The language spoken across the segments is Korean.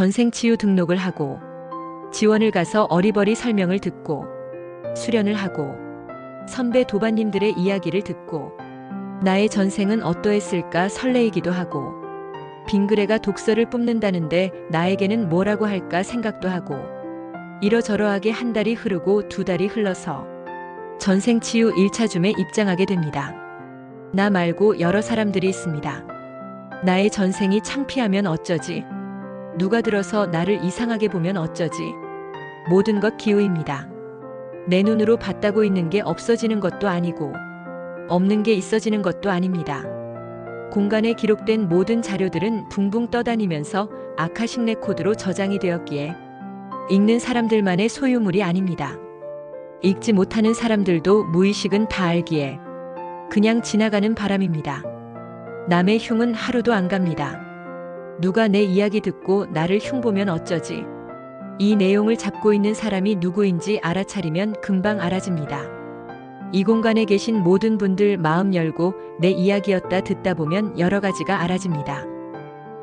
전생 치유 등록을 하고 지원을 가서 어리버리 설명을 듣고 수련을 하고 선배 도반님들의 이야기를 듣고 나의 전생은 어떠했을까 설레이기도 하고 빙그레가 독서를 뿜는다는데 나에게는 뭐라고 할까 생각도 하고 이러저러하게 한 달이 흐르고 두 달이 흘러서 전생 치유 1차 줌에 입장하게 됩니다. 나 말고 여러 사람들이 있습니다. 나의 전생이 창피하면 어쩌지? 누가 들어서 나를 이상하게 보면 어쩌지? 모든 것 기우입니다. 내 눈으로 봤다고 있는 게 없어지는 것도 아니고 없는 게 있어지는 것도 아닙니다. 공간에 기록된 모든 자료들은 붕붕 떠다니면서 아카식 레코드로 저장이 되었기에 읽는 사람들만의 소유물이 아닙니다. 읽지 못하는 사람들도 무의식은 다 알기에 그냥 지나가는 바람입니다. 남의 흉은 하루도 안 갑니다. 누가 내 이야기 듣고 나를 흉보면 어쩌지? 이 내용을 잡고 있는 사람이 누구인지 알아차리면 금방 알아집니다. 이 공간에 계신 모든 분들 마음 열고 내 이야기였다 듣다 보면 여러 가지가 알아집니다.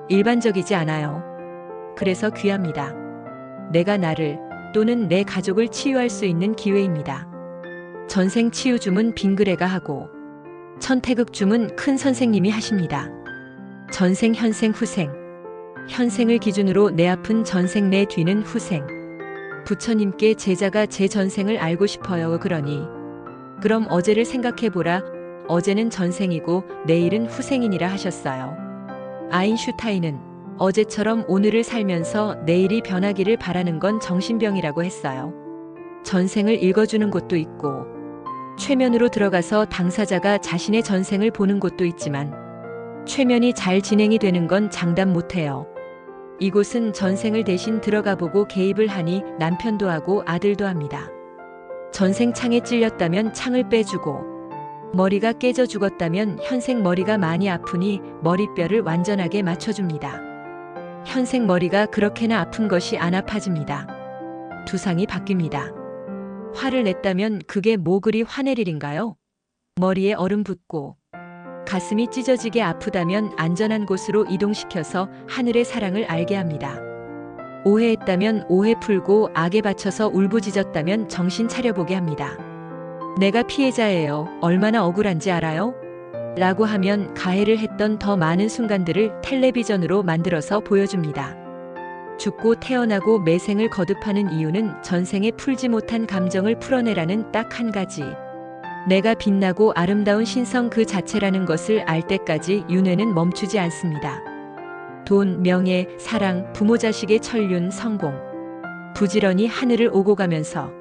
일반적이지 않아요. 그래서 귀합니다. 내가 나를 또는 내 가족을 치유할 수 있는 기회입니다. 전생 치유줌은 빙그레가 하고 천태극줌은 큰 선생님이 하십니다. 전생, 현생, 후생. 현생을 기준으로 내 앞은 전생, 내 뒤는 후생. 부처님께 제자가 제 전생을 알고 싶어요. 그러니 그럼 어제를 생각해보라. 어제는 전생이고 내일은 후생이니라 하셨어요. 아인슈타인은 어제처럼 오늘을 살면서 내일이 변하기를 바라는 건 정신병이라고 했어요. 전생을 읽어주는 곳도 있고, 최면으로 들어가서 당사자가 자신의 전생을 보는 곳도 있지만, 최면이 잘 진행이 되는 건 장담 못해요. 이곳은 전생을 대신 들어가 보고 개입을 하니 남편도 하고 아들도 합니다. 전생 창에 찔렸다면 창을 빼주고, 머리가 깨져 죽었다면 현생 머리가 많이 아프니 머리뼈를 완전하게 맞춰줍니다. 현생 머리가 그렇게나 아픈 것이 안 아파집니다. 두상이 바뀝니다. 화를 냈다면 그게 뭐 그리 화낼 일인가요? 머리에 얼음 붓고 가슴이 찢어지게 아프다면 안전한 곳으로 이동시켜서 하늘의 사랑을 알게 합니다. 오해했다면 오해 풀고 악에 바쳐서 울부짖었다면 정신 차려보게 합니다. 내가 피해자예요. 얼마나 억울한지 알아요? 라고 하면 가해를 했던 더 많은 순간들을 텔레비전으로 만들어서 보여줍니다. 죽고 태어나고 매생을 거듭하는 이유는 전생에 풀지 못한 감정을 풀어내라는 딱 한 가지. 내가 빛나고 아름다운 신성 그 자체라는 것을 알 때까지 윤회는 멈추지 않습니다. 돈, 명예, 사랑, 부모 자식의 천륜, 성공. 부지런히 하늘을 오고 가면서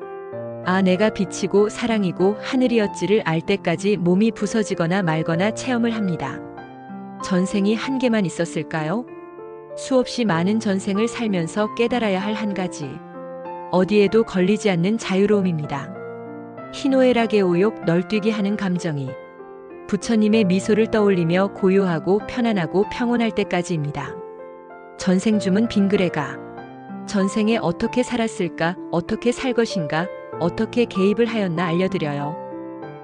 아, 내가 빛이고 사랑이고 하늘이었지를 알 때까지 몸이 부서지거나 말거나 체험을 합니다. 전생이 한 개만 있었을까요? 수없이 많은 전생을 살면서 깨달아야 할 한 가지. 어디에도 걸리지 않는 자유로움입니다. 희노애락의 오욕 널뛰기 하는 감정이 부처님의 미소를 떠올리며 고요하고 편안하고 평온할 때까지입니다. 전생줌은 빙그레가 전생에 어떻게 살았을까, 어떻게 살 것인가, 어떻게 개입을 하였나 알려드려요.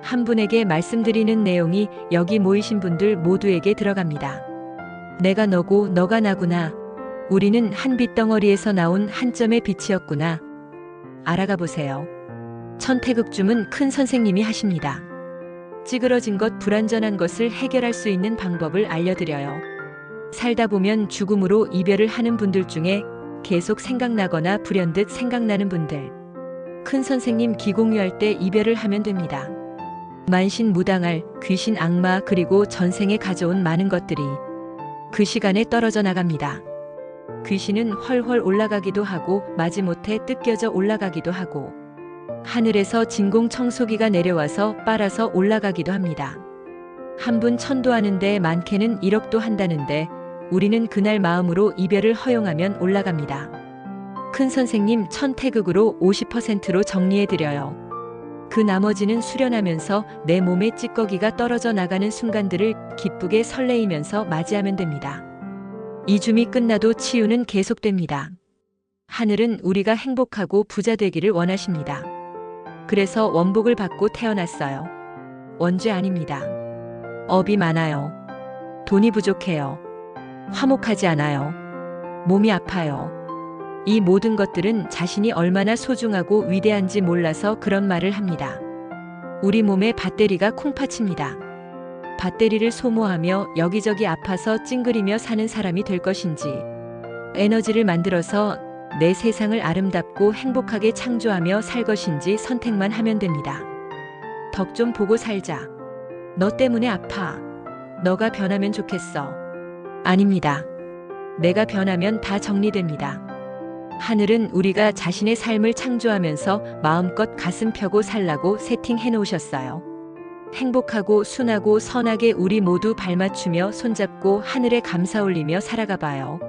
한 분에게 말씀드리는 내용이 여기 모이신 분들 모두에게 들어갑니다. 내가 너고 너가 나구나. 우리는 한 빛덩어리에서 나온 한 점의 빛이었구나. 알아가 보세요. 천태극줌은 큰 선생님이 하십니다. 찌그러진 것, 불완전한 것을 해결할 수 있는 방법을 알려드려요. 살다 보면 죽음으로 이별을 하는 분들 중에 계속 생각나거나 불현듯 생각나는 분들. 큰 선생님 기공유할 때 이별을 하면 됩니다. 만신 무당할 귀신 악마 그리고 전생에 가져온 많은 것들이 그 시간에 떨어져 나갑니다. 귀신은 훨훨 올라가기도 하고 마지못해 뜯겨져 올라가기도 하고 하늘에서 진공 청소기가 내려와서 빨아서 올라가기도 합니다. 한 분 천도하는데 많게는 1억도 한다는데 우리는 그날 마음으로 이별을 허용하면 올라갑니다. 큰 선생님 천태극으로 50%로 정리해드려요. 그 나머지는 수련하면서 내 몸에 찌꺼기가 떨어져 나가는 순간들을 기쁘게 설레이면서 맞이하면 됩니다. 이 줌이 끝나도 치유는 계속됩니다. 하늘은 우리가 행복하고 부자 되기를 원하십니다. 그래서 원복을 받고 태어났어요. 원죄 아닙니다. 업이 많아요. 돈이 부족해요. 화목하지 않아요. 몸이 아파요. 이 모든 것들은 자신이 얼마나 소중하고 위대한지 몰라서 그런 말을 합니다. 우리 몸에 밧데리가 콩팥입니다. 밧데리를 소모하며 여기저기 아파서 찡그리며 사는 사람이 될 것인지, 에너지를 만들어서 내 세상을 아름답고 행복하게 창조하며 살 것인지 선택만 하면 됩니다. 덕 좀 보고 살자. 너 때문에 아파. 너가 변하면 좋겠어. 아닙니다. 내가 변하면 다 정리됩니다. 하늘은 우리가 자신의 삶을 창조하면서 마음껏 가슴 펴고 살라고 세팅해 놓으셨어요. 행복하고 순하고 선하게 우리 모두 발맞추며 손잡고 하늘에 감사 올리며 살아가 봐요.